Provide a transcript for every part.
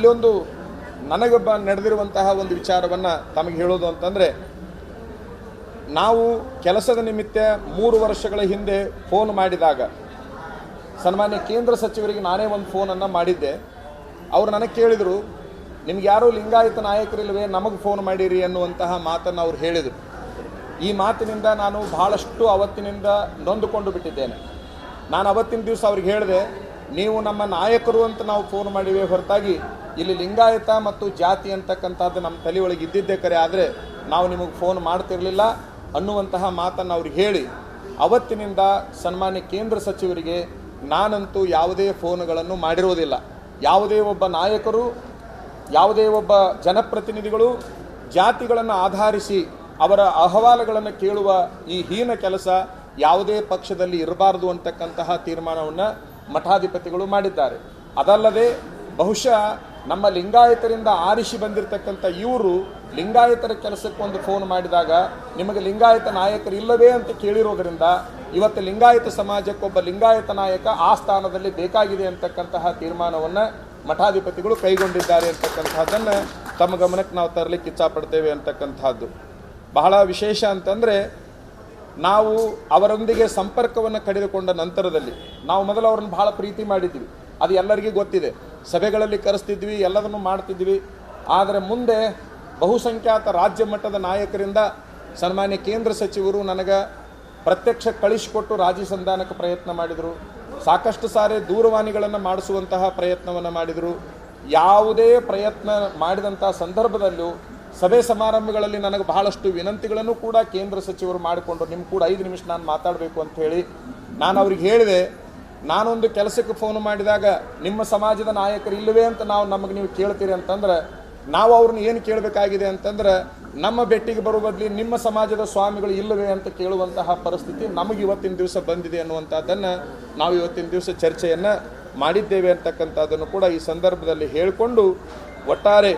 ಅಲ್ಲಿ ಒಂದು ನನಗೆ ಬ ನಡೆದಿರುವಂತಹ ಒಂದು ವಿಚಾರವನ್ನು ತಮಗೆ ಹೇಳೋದು ಅಂತಂದರೆ, ನಾವು ಕೆಲಸದ ನಿಮಿತ್ತ ಮೂರು ವರ್ಷಗಳ ಹಿಂದೆ ಫೋನ್ ಮಾಡಿದಾಗ, ಸನ್ಮಾನ್ಯ ಕೇಂದ್ರ ಸಚಿವರಿಗೆ ನಾನೇ ಒಂದು ಫೋನನ್ನು ಮಾಡಿದ್ದೆ. ಅವರು ನನಗೆ ಕೇಳಿದರು, ನಿಮ್ಗೆ ಯಾರೂ ಲಿಂಗಾಯತ ನಾಯಕರಿಲ್ವೇ ನಮಗೆ ಫೋನ್ ಮಾಡಿರಿ ಅನ್ನುವಂತಹ ಮಾತನ್ನು ಅವ್ರು ಹೇಳಿದರು. ಈ ಮಾತಿನಿಂದ ನಾನು ಬಹಳಷ್ಟು ಅವತ್ತಿನಿಂದ ನೊಂದುಕೊಂಡು ಬಿಟ್ಟಿದ್ದೇನೆ. ನಾನು ಅವತ್ತಿನ ದಿವಸ ಅವ್ರಿಗೆ ಹೇಳಿದೆ ನೀವು ನಮ್ಮ ನಾಯಕರು ಅಂತ ನಾವು ಫೋನ್ ಮಾಡಿವೆ ಹೊರತಾಗಿ ಇಲ್ಲಿ ಲಿಂಗಾಯತ ಮತ್ತು ಜಾತಿ ಅಂತಕ್ಕಂಥದ್ದು ನಮ್ಮ ತಲೆಯೊಳಗೆ ಇದ್ದಿದ್ದೇ ಕರೆ. ಆದರೆ ನಾವು ನಿಮಗೆ ಫೋನ್ ಮಾಡ್ತಿರಲಿಲ್ಲ. ಅನ್ನುವಂತಹ ಮಾತನ್ನು ಅವ್ರಿಗೆ ಹೇಳಿ. ಅವತ್ತಿನಿಂದ ಸನ್ಮಾನ್ಯ ಕೇಂದ್ರ ಸಚಿವರಿಗೆ ನಾನಂತೂ ಯಾವುದೇ ಫೋನ್ಗಳನ್ನು ಮಾಡಿರುವುದಿಲ್ಲ. ಯಾವುದೇ ಒಬ್ಬ ನಾಯಕರು, ಯಾವುದೇ ಒಬ್ಬ ಜನಪ್ರತಿನಿಧಿಗಳು ಜಾತಿಗಳನ್ನು ಆಧರಿಸಿ ಅವರ ಅಹವಾಲುಗಳನ್ನು ಕೇಳುವ ಈ ಹೀನ ಕೆಲಸ ಯಾವುದೇ ಪಕ್ಷದಲ್ಲಿ ಇರಬಾರದು ಅಂತಕ್ಕಂತಹ ತೀರ್ಮಾನವನ್ನು ಮಠಾಧಿಪತಿಗಳು ಮಾಡಿದ್ದಾರೆ. ಅದಲ್ಲದೆ ಬಹುಶಃ ನಮ್ಮ ಲಿಂಗಾಯತರಿಂದ ಆರಿಸಿ ಬಂದಿರತಕ್ಕಂಥ ಇವರು ಲಿಂಗಾಯತರ ಕೆಲಸಕ್ಕೊಂದು ಫೋನ್ ಮಾಡಿದಾಗ ನಿಮಗೆ ಲಿಂಗಾಯತ ನಾಯಕರು ಇಲ್ಲವೇ ಅಂತ ಕೇಳಿರೋದರಿಂದ ಇವತ್ತು ಲಿಂಗಾಯತ ಸಮಾಜಕ್ಕೊಬ್ಬ ಲಿಂಗಾಯತ ನಾಯಕ ಆ ಸ್ಥಾನದಲ್ಲಿ ಬೇಕಾಗಿದೆ ಅಂತಕ್ಕಂತಹ ತೀರ್ಮಾನವನ್ನು ಮಠಾಧಿಪತಿಗಳು ಕೈಗೊಂಡಿದ್ದಾರೆ ಅಂತಕ್ಕಂಥದ್ದನ್ನು ತಮ್ಮ ಗಮನಕ್ಕೆ ನಾವು ತರಲಿಕ್ಕೆ ಇಚ್ಛಾಪಡ್ತೇವೆ ಅಂತಕ್ಕಂಥದ್ದು ಬಹಳ ವಿಶೇಷ ಅಂತಂದರೆ ನಾವು ಅವರೊಂದಿಗೆ ಸಂಪರ್ಕವನ್ನು ಕಡಿದುಕೊಂಡ ನಂತರದಲ್ಲಿ ನಾವು ಮೊದಲು ಅವ್ರನ್ನ ಭಾಳ ಪ್ರೀತಿ ಮಾಡಿದ್ವಿ. ಅದು ಎಲ್ಲರಿಗೂ ಗೊತ್ತಿದೆ. ಸಭೆಗಳಲ್ಲಿ ಕರೆಸ್ತಿದ್ವಿ, ಎಲ್ಲದನ್ನು ಮಾಡ್ತಿದ್ವಿ. ಆದರೆ ಮುಂದೆ ಬಹುಸಂಖ್ಯಾತ ರಾಜ್ಯ ಮಟ್ಟದ ನಾಯಕರಿಂದ ಸನ್ಮಾನ್ಯ ಕೇಂದ್ರ ಸಚಿವರು ನನಗೆ ಪ್ರತ್ಯಕ್ಷ ಕಳಿಸಿಕೊಟ್ಟು ರಾಜಿ ಸಂಧಾನಕ್ಕೆ ಪ್ರಯತ್ನ ಮಾಡಿದರು. ಸಾಕಷ್ಟು ಸಾರಿ ದೂರವಾಣಿಗಳನ್ನು ಮಾಡಿಸುವಂತಹ ಪ್ರಯತ್ನವನ್ನು ಮಾಡಿದರು. ಯಾವುದೇ ಪ್ರಯತ್ನ ಮಾಡಿದಂಥ ಸಂದರ್ಭದಲ್ಲೂ ಸಭೆ ಸಮಾರಂಭಗಳಲ್ಲಿ ನನಗೆ ಬಹಳಷ್ಟು ವಿನಂತಿಗಳನ್ನು ಕೂಡ ಕೇಂದ್ರ ಸಚಿವರು ಮಾಡಿಕೊಂಡು ನಿಮ್ಮ ಕೂಡ ಐದು ನಿಮಿಷ ನಾನು ಮಾತಾಡಬೇಕು ಅಂತ ಹೇಳಿ ನಾನು ಅವ್ರಿಗೆ ಹೇಳಿದೆ, ನಾನೊಂದು ಕೆಲಸಕ್ಕೆ ಫೋನ್ ಮಾಡಿದಾಗ ನಿಮ್ಮ ಸಮಾಜದ ನಾಯಕರು ಇಲ್ಲವೇ ಅಂತ ನಾವು ನಮಗೆ ನೀವು ಕೇಳ್ತೀರಿ ಅಂತಂದ್ರೆ, ನಾವು ಅವ್ರನ್ನ ಏನು ಕೇಳಬೇಕಾಗಿದೆ ಅಂತಂದ್ರೆ, ನಮ್ಮ ಬೆಟ್ಟಿಗೆ ಬರುವ ಬದಲಿ ನಿಮ್ಮ ಸಮಾಜದ ಸ್ವಾಮಿಗಳು ಇಲ್ಲವೇ ಅಂತ ಕೇಳುವಂತಹ ಪರಿಸ್ಥಿತಿ ನಮಗೆ ಇವತ್ತಿನ ದಿವಸ ಬಂದಿದೆ ಅನ್ನುವಂಥದ್ದನ್ನು ನಾವು ಇವತ್ತಿನ ದಿವಸ ಚರ್ಚೆಯನ್ನು ಮಾಡಿದ್ದೇವೆ ಅಂತಕ್ಕಂಥದ್ದನ್ನು ಕೂಡ ಈ ಸಂದರ್ಭದಲ್ಲಿ ಹೇಳಿಕೊಂಡು, ಒಟ್ಟಾರೆ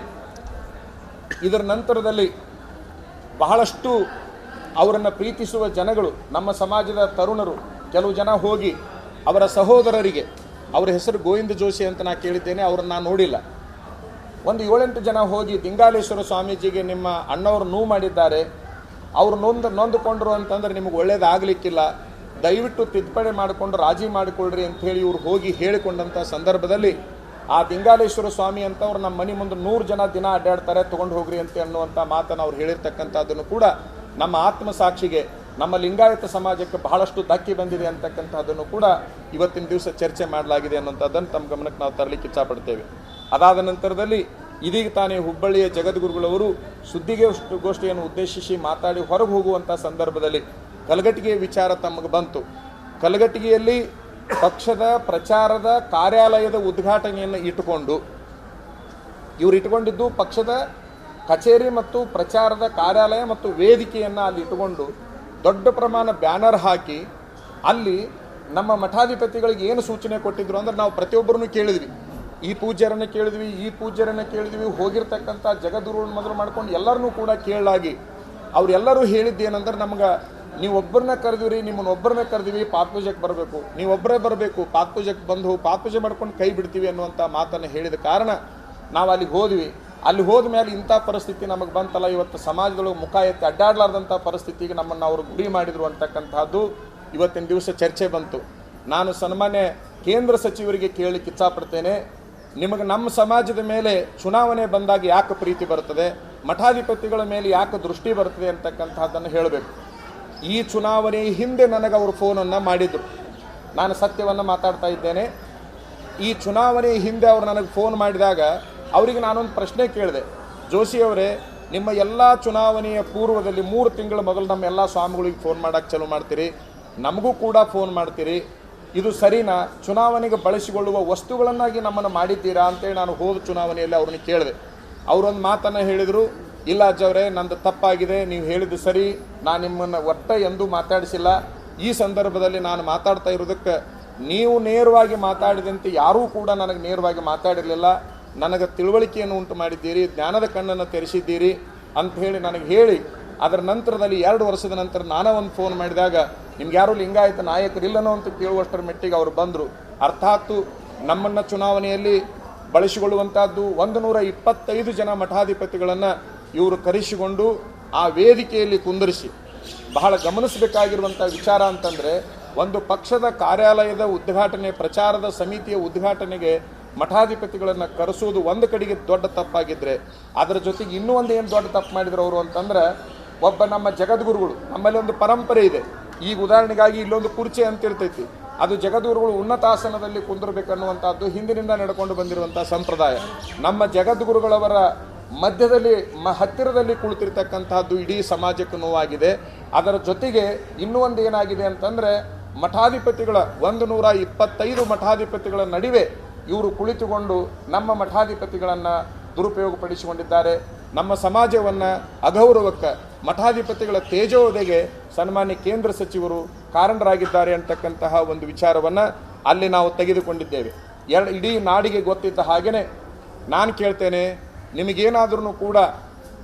ಇದರ ನಂತರದಲ್ಲಿ ಬಹಳಷ್ಟು ಅವರನ್ನು ಪ್ರೀತಿಸುವ ಜನಗಳು, ನಮ್ಮ ಸಮಾಜದ ತರುಣರು, ಕೆಲವು ಜನ ಹೋಗಿ ಅವರ ಸಹೋದರರಿಗೆ, ಅವರ ಹೆಸರು ಗೋವಿಂದ ಜೋಶಿ ಅಂತ ನಾನು ಕೇಳಿದ್ದೇನೆ, ಅವರನ್ನು ನಾನು ನೋಡಿಲ್ಲ. ಒಂದು ಏಳೆಂಟು ಜನ ಹೋಗಿ ದಿಂಗಾಲೇಶ್ವರ ಸ್ವಾಮೀಜಿಗೆ ನಿಮ್ಮ ಅಣ್ಣವರು ನೋವು ಮಾಡಿದ್ದಾರೆ. ಅವರು ನೊಂದು, ನೊಂದುಕೊಂಡ್ರು ಅಂತಂದ್ರೆ ನಿಮಗೆ ಒಳ್ಳೇದಾಗಲಿಕ್ಕಿಲ್ಲ. ದಯವಿಟ್ಟು ತಿದ್ದುಪಡಿ ಮಾಡಿಕೊಂಡು ರಾಜಿ ಮಾಡಿಕೊಳ್ಳ್ರಿ ಅಂತ ಹೇಳಿ ಇವ್ರು ಹೋಗಿ ಹೇಳಿಕೊಂಡಂಥ ಸಂದರ್ಭದಲ್ಲಿ ಆ ದಿಂಗಾಲೇಶ್ವರ ಸ್ವಾಮಿ ಅಂತ ಅವ್ರು ನಮ್ಮ ಮನೆ ಮುಂದೆ ನೂರು ಜನ ದಿನ ಅಡ್ಡಾಡ್ತಾರೆ, ತಗೊಂಡು ಹೋಗ್ರಿ ಅಂತ ಅನ್ನುವಂಥ ಮಾತನ್ನು ಅವ್ರು ಹೇಳಿರ್ತಕ್ಕಂಥದ್ದನ್ನು ಕೂಡ ನಮ್ಮ ಆತ್ಮಸಾಕ್ಷಿಗೆ ನಮ್ಮ ಲಿಂಗಾಯತ ಸಮಾಜಕ್ಕೆ ಬಹಳಷ್ಟು ಧಕ್ಕೆ ಬಂದಿದೆ ಅಂತಕ್ಕಂಥದ್ದನ್ನು ಕೂಡ ಇವತ್ತಿನ ದಿವಸ ಚರ್ಚೆ ಮಾಡಲಾಗಿದೆ ಅನ್ನುವಂಥದ್ದನ್ನು ತಮ್ಮ ಗಮನಕ್ಕೆ ನಾವು ತರಲಿಕ್ಕೆ ಇಚ್ಛಪಡ್ತೇವೆ. ಅದಾದ ನಂತರದಲ್ಲಿ ಇದೀಗ ತಾನೇ ಹುಬ್ಬಳ್ಳಿಯ ಜಗದ್ಗುರುಗಳವರು ಸುದ್ದಿಗೆ ಗೋಷ್ಠಿಯನ್ನು ಉದ್ದೇಶಿಸಿ ಮಾತಾಡಿ ಹೊರಗೆ ಹೋಗುವಂಥ ಸಂದರ್ಭದಲ್ಲಿ ಕಲಗಟ್ಟಿಗೆಯ ವಿಚಾರ ತಮಗೆ ಬಂತು. ಕಲಗಟ್ಟಿಗೆಯಲ್ಲಿ ಪಕ್ಷದ ಪ್ರಚಾರದ ಕಾರ್ಯಾಲಯದ ಉದ್ಘಾಟನೆಯನ್ನು ಇಟ್ಟುಕೊಂಡು, ಇವರು ಇಟ್ಕೊಂಡಿದ್ದು ಪಕ್ಷದ ಕಚೇರಿ ಮತ್ತು ಪ್ರಚಾರದ ಕಾರ್ಯಾಲಯ ಮತ್ತು ವೇದಿಕೆಯನ್ನು ಅಲ್ಲಿ ಇಟ್ಟುಕೊಂಡು ದೊಡ್ಡ ಪ್ರಮಾಣ ಬ್ಯಾನರ್ ಹಾಕಿ ಅಲ್ಲಿ ನಮ್ಮ ಮಠಾಧಿಪತಿಗಳಿಗೆ ಏನು ಸೂಚನೆ ಕೊಟ್ಟಿದ್ರು ಅಂದ್ರೆ ನಾವು ಪ್ರತಿಯೊಬ್ಬರನ್ನು ಕೇಳಿದ್ವಿ. ಈ ಪೂಜ್ಯರನ್ನು ಕೇಳಿದ್ವಿ, ಈ ಪೂಜ್ಯರನ್ನು ಕೇಳಿದ್ವಿ, ಹೋಗಿರ್ತಕ್ಕಂಥ ಜಗದ್ಗುರುಗಳನ್ನ ಮೊದಲು ಮಾಡ್ಕೊಂಡು ಎಲ್ಲರನ್ನೂ ಕೂಡ ಕೇಳಲಾಗಿ ಅವರೆಲ್ಲರೂ ಹೇಳಿದ್ದೇನೆಂದ್ರೆ ನಮ್ಗೆ ನೀವು ಒಬ್ಬರನ್ನ ಕರೆದಿವ್ರಿ ನಿಮ್ಮನ್ನ ಒಬ್ಬರನ್ನ ಕರೆದಿವಿ ಪಾತ್ಪೂಜೆಗೆ ಬರಬೇಕು. ನೀವು ಒಬ್ಬರೇ ಬರಬೇಕು ಪಾತ್ಪೂಜೆಗೆ ಬಂದು ಪಾತ್ಪೂಜೆ ಮಾಡ್ಕೊಂಡು ಕೈ ಬಿಡ್ತೀವಿ ಅನ್ನುವಂಥ ಮಾತನ್ನು ಹೇಳಿದ ಕಾರಣ ನಾವು ಅಲ್ಲಿಗೆ ಹೋದ್ವಿ. ಅಲ್ಲಿ ಹೋದ ಮೇಲೆ ಇಂಥ ಪರಿಸ್ಥಿತಿ ನಮಗೆ ಬಂತಲ್ಲ, ಇವತ್ತು ಸಮಾಜದೊಳಗೆ ಮುಖ ಎತ್ತಿ ಅಡ್ಡಾಡಲಾರ್ದಂಥ ಪರಿಸ್ಥಿತಿಗೆ ನಮ್ಮನ್ನು ಅವರು ಗುರಿ ಮಾಡಿದರು ಅಂತಕ್ಕಂಥದ್ದು ಇವತ್ತಿನ ದಿವಸ ಚರ್ಚೆ ಬಂತು. ನಾನು ಸನ್ಮಾನ್ಯ ಕೇಂದ್ರ ಸಚಿವರಿಗೆ ಕೇಳಲಿಕ್ಕೆ ಇಚ್ಛಾಪಡ್ತೇನೆ ನಿಮಗೆ ನಮ್ಮ ಸಮಾಜದ ಮೇಲೆ ಚುನಾವಣೆ ಬಂದಾಗ ಯಾಕೆ ಪ್ರೀತಿ ಬರ್ತದೆ, ಮಠಾಧಿಪತಿಗಳ ಮೇಲೆ ಯಾಕೆ ದೃಷ್ಟಿ ಬರ್ತದೆ ಅಂತಕ್ಕಂಥದ್ದನ್ನು ಹೇಳಬೇಕು. ಈ ಚುನಾವಣೆ ಹಿಂದೆ ನನಗೆ ಅವರು ಫೋನನ್ನು ಮಾಡಿದರು. ನಾನು ಸತ್ಯವನ್ನು ಮಾತಾಡ್ತಾ ಇದ್ದೇನೆ. ಈ ಚುನಾವಣೆ ಹಿಂದೆ ಅವರು ನನಗೆ ಫೋನ್ ಮಾಡಿದಾಗ ಅವರಿಗೆ ನಾನೊಂದು ಪ್ರಶ್ನೆ ಕೇಳಿದೆ. ಜೋಶಿಯವರೇ ನಿಮ್ಮ ಎಲ್ಲ ಚುನಾವಣೆಯ ಪೂರ್ವದಲ್ಲಿ ಮೂರು ತಿಂಗಳ ಮೊದಲು ನಮ್ಮ ಎಲ್ಲ ಸ್ವಾಮಿಗಳಿಗೆ ಫೋನ್ ಮಾಡೋಕ್ಕೆ ಚಾಲೂ ಮಾಡ್ತೀರಿ. ನಮಗೂ ಕೂಡ ಫೋನ್ ಮಾಡ್ತೀರಿ. ಇದು ಸರಿನಾ? ಚುನಾವಣೆಗೆ ಬಳಸಿಕೊಳ್ಳುವ ವಸ್ತುಗಳನ್ನಾಗಿ ನಮ್ಮನ್ನು ಮಾಡಿದ್ದೀರಾ ಅಂತೇಳಿ ನಾನು ಹೋದ ಚುನಾವಣೆಯಲ್ಲಿ ಅವ್ರನ್ನ ಕೇಳಿದೆ. ಅವರೊಂದು ಮಾತನ್ನು ಹೇಳಿದರು. ಇಲ್ಲ ಅಜ್ಜವ್ರೆ ನಂದು ತಪ್ಪಾಗಿದೆ, ನೀವು ಹೇಳಿದ್ದು ಸರಿ, ನಾನು ನಿಮ್ಮನ್ನು ಒಟ್ಟ ಎಂದೂ ಮಾತಾಡಿಸಿಲ್ಲ. ಈ ಸಂದರ್ಭದಲ್ಲಿ ನಾನು ಮಾತಾಡ್ತಾ ಇರೋದಕ್ಕೆ ನೀವು ನೇರವಾಗಿ ಮಾತಾಡಿದಂತೆ ಯಾರೂ ಕೂಡ ನನಗೆ ನೇರವಾಗಿ ಮಾತಾಡಿರಲಿಲ್ಲ. ನನಗೆ ತಿಳುವಳಿಕೆಯನ್ನು ಉಂಟು ಮಾಡಿದ್ದೀರಿ, ಜ್ಞಾನದ ಕಣ್ಣನ್ನು ತೆರೆಸಿದ್ದೀರಿ ಅಂತ ಹೇಳಿ ನನಗೆ ಹೇಳಿ, ಅದರ ನಂತರದಲ್ಲಿ ಎರಡು ವರ್ಷದ ನಂತರ ನಾನೇ ಒಂದು ಫೋನ್ ಮಾಡಿದಾಗ, ನಿಮ್ಗೆ ಯಾರು ಲಿಂಗಾಯತ ನಾಯಕರಿಲ್ಲನೋ ಅಂತ ಕೇಳುವಷ್ಟರ ಮೆಟ್ಟಿಗೆ ಅವರು ಬಂದರು. ಅರ್ಥಾತ್ತು ನಮ್ಮನ್ನು ಚುನಾವಣೆಯಲ್ಲಿ ಬಳಸಿಕೊಳ್ಳುವಂಥದ್ದು ಒಂದು ನೂರ ಇಪ್ಪತ್ತೈದು ಜನ ಮಠಾಧಿಪತಿಗಳನ್ನು ಇವರು ಕರೆಸಿಕೊಂಡು ಆ ವೇದಿಕೆಯಲ್ಲಿ ಕುಂದರಿಸಿ. ಬಹಳ ಗಮನಿಸಬೇಕಾಗಿರುವಂಥ ವಿಚಾರ ಅಂತಂದರೆ, ಒಂದು ಪಕ್ಷದ ಕಾರ್ಯಾಲಯದ ಉದ್ಘಾಟನೆ, ಪ್ರಚಾರದ ಸಮಿತಿಯ ಉದ್ಘಾಟನೆಗೆ ಮಠಾಧಿಪತಿಗಳನ್ನು ಕರೆಸುವುದು ಒಂದು ಕಡೆಗೆ ದೊಡ್ಡ ತಪ್ಪಾಗಿದ್ದರೆ ಅದರ ಜೊತೆಗೆ ಇನ್ನೂ ಒಂದು ಏನು ದೊಡ್ಡ ತಪ್ಪು ಮಾಡಿದ್ರು ಅವರು ಅಂತಂದ್ರೆ, ಒಬ್ಬ ನಮ್ಮ ಜಗದ್ಗುರುಗಳು, ನಮ್ಮಲ್ಲಿ ಒಂದು ಪರಂಪರೆ ಇದೆ. ಈಗ ಉದಾಹರಣೆಗಾಗಿ ಇಲ್ಲೊಂದು ಕುರ್ಚಿ ಅಂತ ಇರ್ತೈತಿ. ಅದು ಜಗದ್ಗುರುಗಳು ಉನ್ನತಾಸನದಲ್ಲಿ ಕುಂದಿರಬೇಕನ್ನುವಂಥದ್ದು ಹಿಂದಿನಿಂದ ನಡ್ಕೊಂಡು ಬಂದಿರುವಂಥ ಸಂಪ್ರದಾಯ. ನಮ್ಮ ಜಗದ್ಗುರುಗಳವರ ಮಧ್ಯದಲ್ಲಿ ಮ ಹತ್ತಿರದಲ್ಲಿ ಕುಳಿತಿರ್ತಕ್ಕಂತಹದ್ದು ಇಡೀ ಸಮಾಜಕ್ಕೆ ನೋವಾಗಿದೆ. ಅದರ ಜೊತೆಗೆ ಇನ್ನೂ ಒಂದು ಏನಾಗಿದೆ ಅಂತಂದರೆ ಮಠಾಧಿಪತಿಗಳ ಒಂದು ನೂರ ಇಪ್ಪತ್ತೈದು ಮಠಾಧಿಪತಿಗಳ ನಡುವೆ ಇವರು ಕುಳಿತುಕೊಂಡು ನಮ್ಮ ಮಠಾಧಿಪತಿಗಳನ್ನು ದುರುಪಯೋಗಪಡಿಸಿಕೊಂಡಿದ್ದಾರೆ. ನಮ್ಮ ಸಮಾಜವನ್ನು ಅಗೌರವಕ್ಕೆ ಮಠಾಧಿಪತಿಗಳ ತೇಜೋದೆಗೆ ಸನ್ಮಾನ್ಯ ಕೇಂದ್ರ ಸಚಿವರು ಕಾರಣರಾಗಿದ್ದಾರೆ ಅಂತಕ್ಕಂತಹ ಒಂದು ವಿಚಾರವನ್ನು ಅಲ್ಲಿ ನಾವು ತೆಗೆದುಕೊಂಡಿದ್ದೇವೆ. ಎರಡು ಇಡೀ ನಾಡಿಗೆ ಗೊತ್ತಿದ್ದ ಹಾಗೆಯೇ ನಾನು ಕೇಳ್ತೇನೆ ನಿಮಗೇನಾದ್ರೂ ಕೂಡ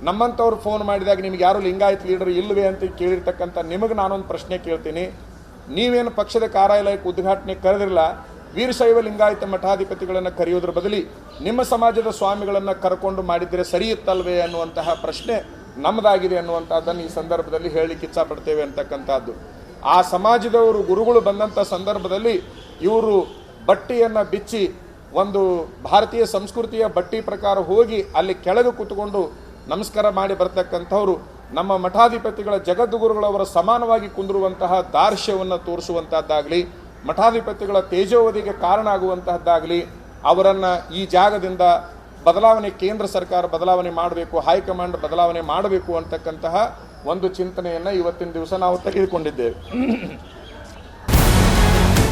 ನಮ್ಮಂಥವ್ರು ಫೋನ್ ಮಾಡಿದಾಗ ನಿಮ್ಗೆ ಯಾರು ಲಿಂಗಾಯತ್ ಲೀಡರ್ ಇಲ್ಲವೇ ಅಂತ ಕೇಳಿರ್ತಕ್ಕಂಥ ನಿಮಗೆ ನಾನೊಂದು ಪ್ರಶ್ನೆ ಕೇಳ್ತೀನಿ. ನೀವೇನು ಪಕ್ಷದ ಕಾರ್ಯಾಲಯಕ್ಕೆ ಉದ್ಘಾಟನೆ ಕರೆದಿರಲ್ಲ, ವೀರಶೈವ ಲಿಂಗಾಯತ ಮಠಾಧಿಪತಿಗಳನ್ನು ಕರೆಯೋದ್ರ ಬದಲಿ ನಿಮ್ಮ ಸಮಾಜದ ಸ್ವಾಮಿಗಳನ್ನು ಕರ್ಕೊಂಡು ಮಾಡಿದರೆ ಸರಿಯುತ್ತಲ್ವೇ ಅನ್ನುವಂತಹ ಪ್ರಶ್ನೆ ನಮ್ಮದಾಗಿದೆ ಅನ್ನುವಂಥದ್ದನ್ನು ಈ ಸಂದರ್ಭದಲ್ಲಿ ಹೇಳಲಿಕ್ಕೆ ಇಚ್ಛಪಡ್ತೇವೆ ಅಂತಕ್ಕಂಥದ್ದು. ಆ ಸಮಾಜದವರು ಗುರುಗಳು ಬಂದಂಥ ಸಂದರ್ಭದಲ್ಲಿ ಇವರು ಬಟ್ಟೆಯನ್ನು ಬಿಚ್ಚಿ ಒಂದು ಭಾರತೀಯ ಸಂಸ್ಕೃತಿಯ ಬಟ್ಟಿ ಪ್ರಕಾರ ಹೋಗಿ ಅಲ್ಲಿ ಕೆಳಗೆ ಕೂತ್ಕೊಂಡು ನಮಸ್ಕಾರ ಮಾಡಿ ಬರ್ತಕ್ಕಂಥವ್ರು, ನಮ್ಮ ಮಠಾಧಿಪತಿಗಳ ಜಗದ್ಗುರುಗಳವರ ಸಮಾನವಾಗಿ ಕುಂದಿರುವಂತಹ ದಾರ್ಶ್ಯವನ್ನು ತೋರಿಸುವಂತಹದ್ದಾಗಲಿ, ಮಠಾಧಿಪತಿಗಳ ತೇಜೋವಧಿಗೆ ಕಾರಣ ಆಗುವಂತಹದ್ದಾಗಲಿ, ಅವರನ್ನು ಈ ಜಾಗದಿಂದ ಬದಲಾವಣೆ ಕೇಂದ್ರ ಸರ್ಕಾರ ಬದಲಾವಣೆ ಮಾಡಬೇಕು, ಹೈಕಮಾಂಡ್ ಬದಲಾವಣೆ ಮಾಡಬೇಕು ಅಂತಕ್ಕಂತಹ ಒಂದು ಚಿಂತನೆಯನ್ನು ಇವತ್ತಿನ ದಿವಸ ನಾವು ತೆಗೆದುಕೊಂಡಿದ್ದೇವೆ.